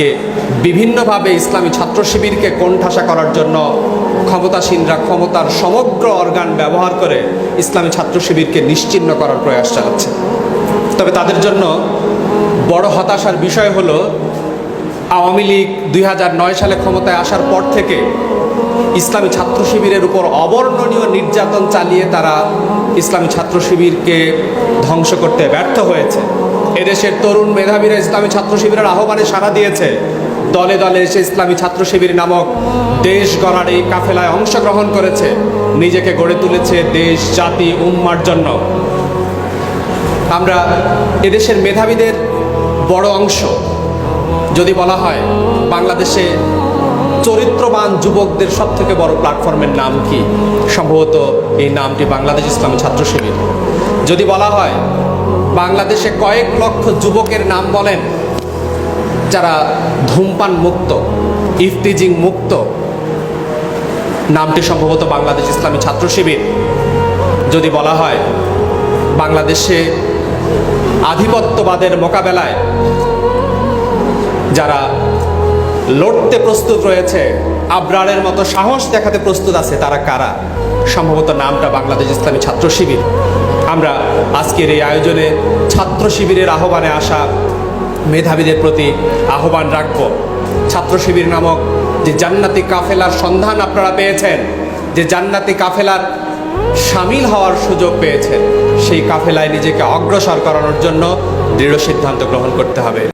আজকে বিভিন্নভাবে ইসলামী ছাত্র শিবিরকে কোণঠাসা করার জন্য ক্ষমতাসীনরা ক্ষমতার সমগ্র অর্গান ব্যবহার করে ইসলামী ছাত্র শিবিরকে নিশ্চিন্ন করার প্রয়াস চালাচ্ছে। তবে তাদের জন্য বড় হতাশার বিষয় হলো, আওয়ামী লীগ দুই হাজার নয় সালে ক্ষমতায় আসার পর থেকে ইসলামী ছাত্র শিবিরের উপর অবর্ণনীয় নির্যাতন চালিয়ে তারা ইসলামী ছাত্র শিবিরকে ধ্বংস করতে ব্যর্থ হয়েছে। এদেশের তরুণ মেধাবীরা ইসলামী ছাত্র শিবিরের আহ্বানে সাড়া দিয়েছে। দলে দলে এসে ইসলামী ছাত্র শিবির নামক দেশ গড়ার এই কাফেলায় অংশগ্রহণ করেছে। নিজেকে গড়ে তুলেছে দেশ, জাতি, উম্মার জন্য। আমরা এদেশের মেধাবীদের বড় অংশ। যদি বলা হয় বাংলাদেশে চরিত্রবান যুবকদের সব থেকে বড় প্ল্যাটফর্মের নাম কি? সম্ভবত এই নামটি বাংলাদেশ ইসলামী ছাত্র শিবির। যদি বলা হয়, বাংলাদেশে কয়েক লক্ষ যুবকের নাম বলেন, যারা ধূমপান মুক্ত, ইফতিজিং মুক্ত, নামটি সম্ভবত বাংলাদেশ ইসলামী ছাত্র শিবির। যদি বলা হয়, বাংলাদেশে আধিপত্যবাদের মোকাবেলায় যারা লড়তে প্রস্তুত রয়েছে। আবরারের মতো সাহস দেখাতে প্রস্তুত আছে তারা কারা? সম্ভবত নামটা বাংলাদেশ ইসলামী ছাত্র শিবির। আমরা আজকের এই আয়োজনে ছাত্র শিবিরের আহ্বানে আসা মেধাবীদের প্রতি আহ্বান রাখব। ছাত্র শিবির নামক যে জান্নাতি কাফেলার সন্ধান আপনারা পেয়েছেন, যে জান্নাতি কাফেলার সামিল হওয়ার সুযোগ পেয়েছেন, সেই কাফেলায় নিজেকে অগ্রসর করানোর জন্য দৃঢ় সিদ্ধান্ত গ্রহণ করতে হবে।